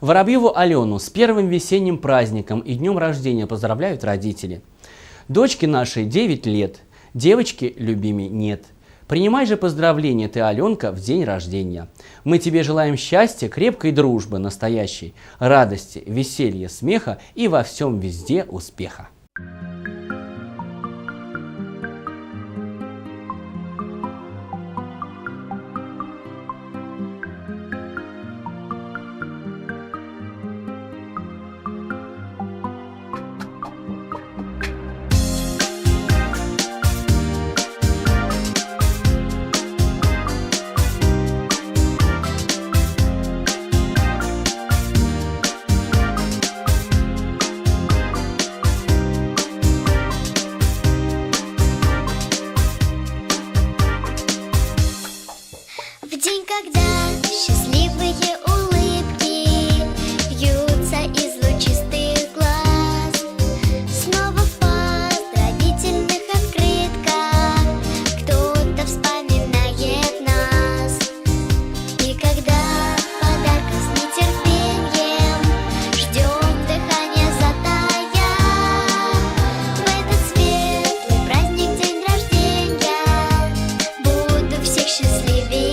Воробьеву Алену с первым весенним праздником и днем рождения поздравляют родители. Дочке нашей 9 лет, девочки любимей нет. Принимай же поздравления ты, Аленка, в день рождения. Мы тебе желаем счастья, крепкой дружбы настоящей, радости, веселья, смеха и во всем везде успеха. В день, just leave leaving